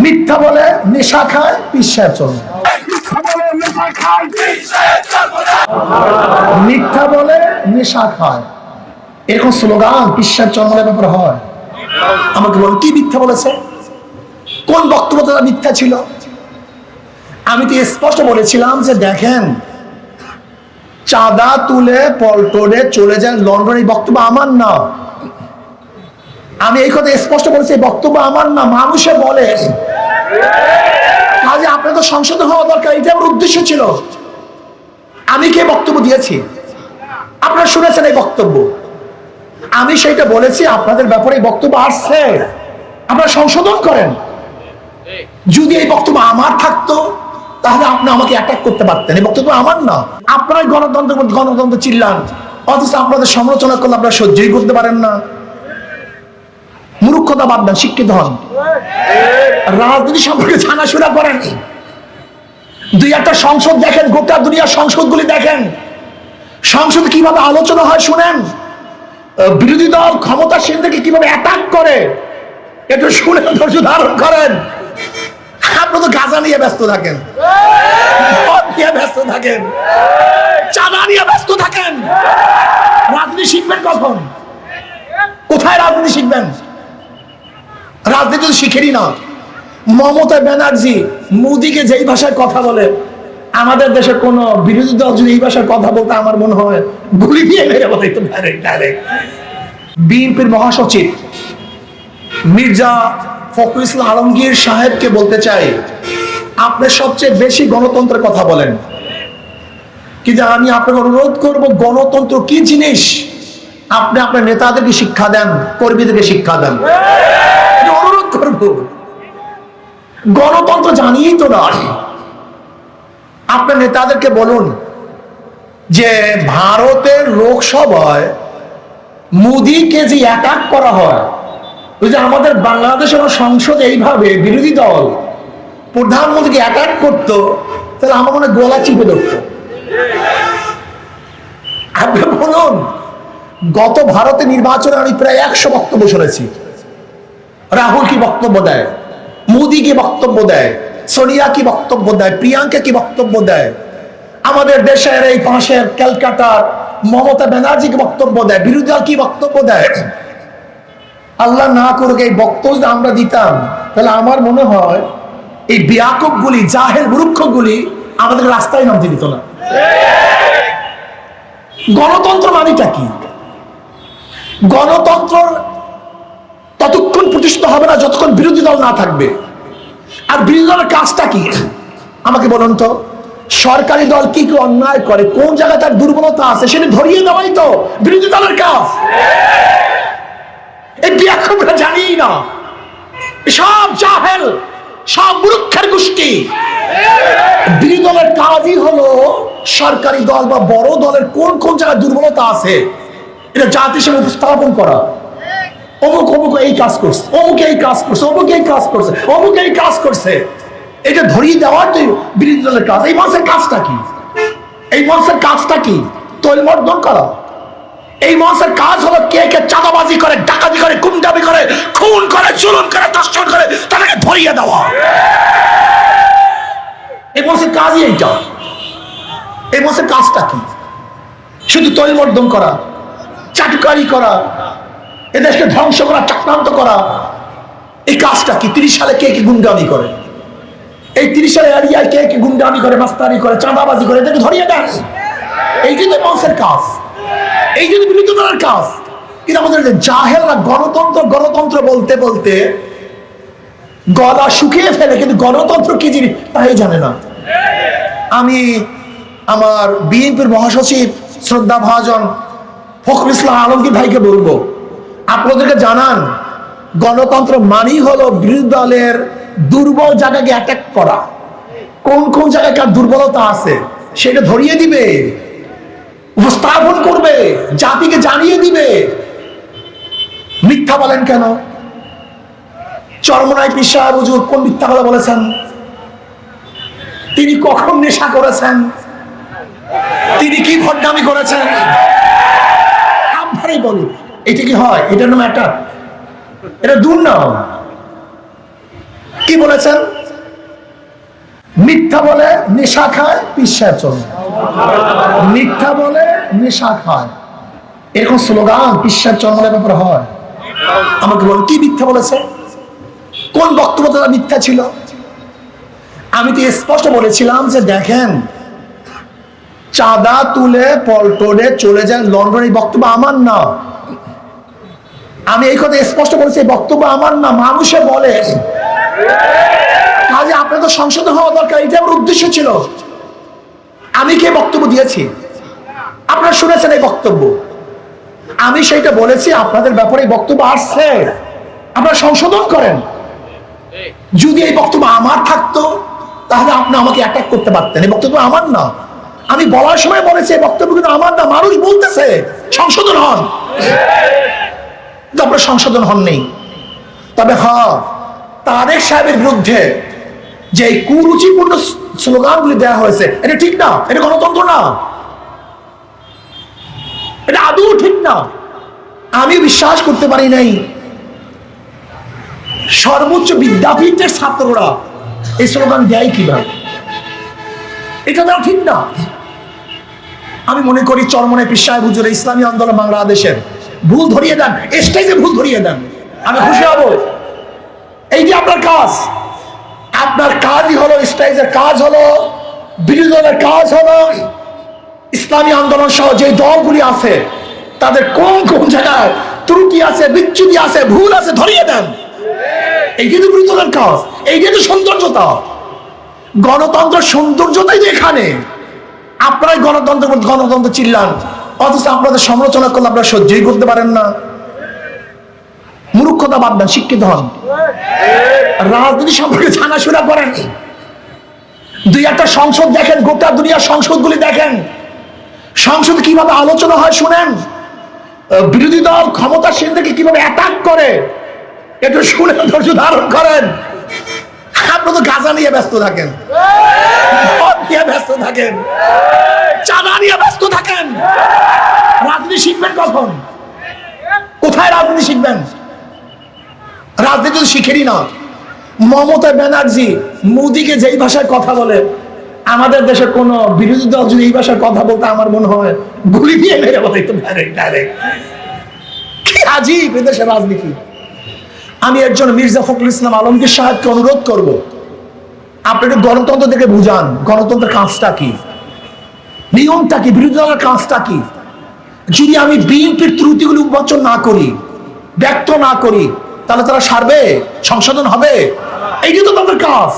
মিথ্যা বলে নেশা খায় পিসায় চলে। মিথ্যা বলে নেশা খায় এরকম স্লোগান পিসার চন্দ্রের ব্যাপারে হয়। আমাকে বলুন কি মিথ্যা বলেছে? কোন বক্তব্য তারা মিথ্যা ছিল? আমি তো স্পষ্ট বলেছিলাম যে দেখেন চাঁদা তুলে পল্টনে চলে যান লন্ডন এই বক্তব্য আমার না। আমি এই কথা স্পষ্ট বলেছি বক্তব্য আমার না, মানুষে বলে। কাজে আপনার তো সংশোধন হওয়া দরকার, এটা আমার উদ্দেশ্য ছিল। আমি কে বক্তব্য দিয়েছি? আপনারা শুনেছেন এই বক্তব্য। আমি সেইটা বলেছি, আপনাদের ব্যাপারে এই বক্তব্য আসছে। আপনারা সংশোধন করেন। যদি এই বক্তব্য আমার থাকতো, তাহলে আপনি আমাকে অ্যাটাক করতে পারতেন। এই বক্তব্য আমার না। আপনারাই গণতন্ত্র গণতন্ত্র চিল্লান। অথচ আপনাদের সমালোচনা করলে আপনারা সহ্যই করতে পারেন না। মূর্খতা বাদ দেন শিক্ষিত হন। রাজনীতি সম্পর্কে জানাশোনা করেন। দুই একটা সংসদ দেখেন, গোটা দুনিয়ার সংসদগুলি দেখেন। সংসদে কীভাবে আলোচনা হয় শুনেন? বিরোধী দল ক্ষমতাসীনদেরকে কীভাবে অ্যাটাক করে? একটু শুনে ধৈর্য ধারণ করেন। আপনি তো গাজা নিয়ে ব্যস্ত থাকেন। নিয়ে ব্যস্ত থাকেন। চাঁদা নিয়ে ব্যস্ত থাকেন। রাজনীতি শিখবেন কখন? কোথায় রাজনীতি শিখবেন? রাজনীতি তো শিখেনি না। মমতা ব্যানার্জি মোদিকে যেই ভাষায় কথা বলে, আমাদের দেশে কোন বিরোধী দল যদি এই ভাষায় কথা বলতে আমার মনে হয় গুলি দিয়ে মেরে বলে তো ডাইরেক্ট ডাইরেক্ট বিএনপির মহাসচিব মির্জা ফখরুল ইসলাম আলমগীর সাহেবকে বলতে চাই, আপনি সবচেয়ে বেশি গণতন্ত্রের কথা বলেন। কিন্তু আমি আপনাকে অনুরোধ করব, গণতন্ত্র কি জিনিস? আপনি আপনার নেতাদেরকে শিক্ষা দেন, কর্মীদেরকে শিক্ষা দেন। এটা গণতন্ত্র জানিয়েই তো নয়। আপনার নেতাদেরকে বলুন যে ভারতের লোকসভায় মোদিকে যে অ্যাটাক করা হয়, ওই যে আমাদের বাংলাদেশের সংসদে এইভাবে বিরোধী দল প্রধানমন্ত্রীকে অ্যাটাক করতো, তাহলে আমার মনে গলা চিপে ধরতো। আপনি বলুন, গত ভারতে নির্বাচনে আমি প্রায় একশো বক্তব্য শুনেছি। রাহুল কি বক্তব্য দেয়? মোদি কি বক্তব্য দেয়? সোনিয়া কি বক্তব্য দেয়? প্রিয়াঙ্কা কি বক্তব্য দেয়? আমাদের দেশের এই পাশের ক্যালকাটার মমতা ব্যানার্জি কি বক্তব্য দেয়? বিরোধী দল কি বক্তব্য দেয়? আল্লাহ না করুক এই বক্তব্য আমরা দিতাম, তাহলে আমার মনে হয় এই বিয়াকুব গুলি জাহের গুলি আমাদের রাস্তায় নামতে দিত না। গণতন্ত্র মানেটা কি? গণতন্ত্র ততক্ষণ প্রতিষ্ঠিত হবে না যতক্ষণ বিরোধী দল না থাকবে। আর বিরোধী দলের কাজটা কি? আমাকে বলুন তো, সরকারি দল কি কি অন্যায় করে? কোন জায়গায় তার দুর্বলতা আছে সেটা ধরিয়ে দেওয়াই তো বিরোধী দলের কাজ। এটি বিয়াক্ষরা জানি না। সব জাহেল, সব মূর্খের গোষ্ঠী। বিরোধী দলের কাজই হলো সরকারি দল বা বড় দলের কোন কোন জায়গায় দুর্বলতা আছে, এটা জাতি হিসেবে উপস্থাপন করা। অমুক অমুক এই কাজ করছে, অমুক এই কাজ করছে, অমুক এই কাজ করছে, অমুক এই কাজ করছে। এটা ধরিয়ে দেওয়ার তো বিরোধী দলের কাজ, এই মানুষের কাজটা কি? এই মানুষের কাজটা কি? তৈলমর্দন করা এই মানুষের কাজ হলো কে কে চাঁদাবাজি করে, ডাকাতি করে গুন্ডামি করে, খুন করে চুলন করে দর্শন করে, তাদেরকে ধরিয়ে দেওয়া। এই মানুষের কাজই এইটা। এই মানুষের কাজটা কি? শুধু তৈলমর্দন করা, চাটকারি করা এদেশকে ধ্বংস করা, চক্রান্ত করা, এই কাজটা কি? তিরিশ সালে কে কি গুন্ডামি করে? এই তিরিশ সালে এরিয়ায় কে কি গুন্ডামি করে, মাস্তানি করে, চাঁদাবাজি করে? এদেরকে ধরিয়ে দেন। এই কিন্তু মানুষের কাজ, এই যদি বিরোধী দলের কাজ কিন্তু আমাদের জাহেলরা গণতন্ত্র গণতন্ত্র বলতে বলতে গলা শুকিয়ে ফেলে, কিন্তু গণতন্ত্র কি জিনিস তাই জানে না। আমি আমার বিএনপির মহাসচিব, শ্রদ্ধা ভাজন ফখরুল ইসলাম আলমগীর ভাইকে বলব আপনাদেরকে জানান, গণতন্ত্র মানেই হলো বিরোধী দলের দুর্বল জায়গাকে অ্যাটাক করা। কোন কোন জায়গায় কার দুর্বলতা আছে, সেটা ধরিয়ে দিবে, উপস্থাপন করবে, জাতিকে জানিয়ে দিবে। মিথ্যা বলেন কেন? চরমনাই পিসা হুজুর কোন মিথ্যা কথা বলেছেন? তিনি কখন নেশা করেছেন? তিনি কি ভণ্ডামি করেছেন? আপনারই বলুন এটা কি হয়? এটার নাম একটা এটা দুর্নাম কি বলেছেন? মিথ্যা বলে নেশা খায়, পিসার চলে মিথ্যা বলে নেশা খায়। এরকম স্লোগান, পিসার চন্দ্রের ব্যাপারে হয়। আমাকে বল কি মিথ্যা বলেছে? কোন বক্তব্য তারা মিথ্যা ছিল? আমি তো স্পষ্ট বলেছিলাম যে দেখেন, চাঁদা তুলে পল্টনে চলে যান লন্ডন এই বক্তব্য আমার না। আমি এই কথা স্পষ্ট বলেছি বক্তব্য আমার না, মানুষে বলে। কাজে আপনাদের সংশোধন হওয়া দরকার, এটা আমার উদ্দেশ্য ছিল। আমি কে বক্তব্য দিয়েছি? আপনারা শুনেছেন এই বক্তব্য। আমি সেইটা বলেছি, আপনাদের ব্যাপারে বক্তব্য আসছে। আপনারা সংশোধন করেন। যদি এই বক্তব্য আমার থাকতো, তাহলে আপনি আমাকে অ্যাটাক করতে পারতেন। এই বক্তব্য আমার না। আমি বলার সময় বলেছি, এই বক্তব্য কিন্তু আমার না, মানুষ বলতেছে। সংশোধন হন। কিন্তু আপনার সংশোধন হন নেই তবে হ্যাঁ তারেক সাহেবের বিরুদ্ধে যে কুরুচিপূর্ণ স্লোগানগুলি দেওয়া হয়েছে, এটা ঠিক না, এটা গণতন্ত্র না। এটা আদৌ ঠিক না। আমি বিশ্বাস করতে পারি নাই। সর্বোচ্চ বিদ্যাপীঠের ছাত্ররা এই স্লোগান দেয় কীভাবে? এটা দেওয়া ঠিক না। আমি মনে করি চরমনে পিসায় হুজুর ইসলামী আন্দোলন বাংলাদেশের ভুল ধরিয়ে দেন, স্টেজে ভুল ধরিয়ে দেন। আমি খুশি হব। এই যে আপনার কাজ, আপনার কাজই হলো স্টেজের কাজ হলো বিরোধী দলের কাজ হলো, ইসলামী আন্দোলন সহ যে দলগুলি আছে, তাদের কোন কোন জায়গায় ত্রুটি আছে বিচ্ছুতি আছে, ভুল আছে, ধরিয়ে দেন। এইটাই তো বিরোধী দলের কাজ এইটাই তো সৌন্দর্যতা গণতন্ত্র সৌন্দর্যতাই তো এখানে। আপনারাই গণতন্ত্র গণতন্ত্র চিল্লান। অথচ আপনাদের সমালোচনা করলে আপনারা সহ্যই করতে পারেন না। মূর্খতা বাদ দেন, শিক্ষিত হন। রাজনীতি সম্পর্কে জানাশোনা করেন। দুই একটা সংসদ দেখেন, গোটা দুনিয়ার সংসদগুলি দেখেন। সংসদ কীভাবে আলোচনা হয় শুনেন। বিরোধী দল ক্ষমতাসীনদেরকে কীভাবে অ্যাটাক করে একটু শুনে ধৈর্য ধারণ করেন। আপনারা তো গাজা নিয়ে ব্যস্ত থাকেন। ব্যস্ত থাকেন। চাঁদা নিয়ে ব্যস্ত থাকেন। রাজনীতি শিখবেন কখন? কোথায় রাজনীতি শিখবেন? রাজনীতি তো শিখেনি না। মমতা ব্যানার্জি যেই ভাষায় কথা বলে, আমাদের দেশে কোন বিরোধী দল যদি এই ভাষায় কথা বলতে আমার মনে হয় গুলি দিয়ে মেরে বলে ডাইরেক্ট এদেশের রাজনীতি। আমি একজন মির্জা ফখরুল ইসলাম আলমগীর সাহেবকে অনুরোধ করব আপনি একটু গণতন্ত্র থেকে বুঝান। গণতন্ত্রের কাজটা কি? নিয়মটা কি? বিরোধী দলের কাজটা কি? যদি আমি বিএনপির ত্রুটিগুলি উন্মোচন না করি ব্যক্ত না করি, তাহলে তারা সারবে? সংশোধন হবে? এইটা তো তাদের কাজ।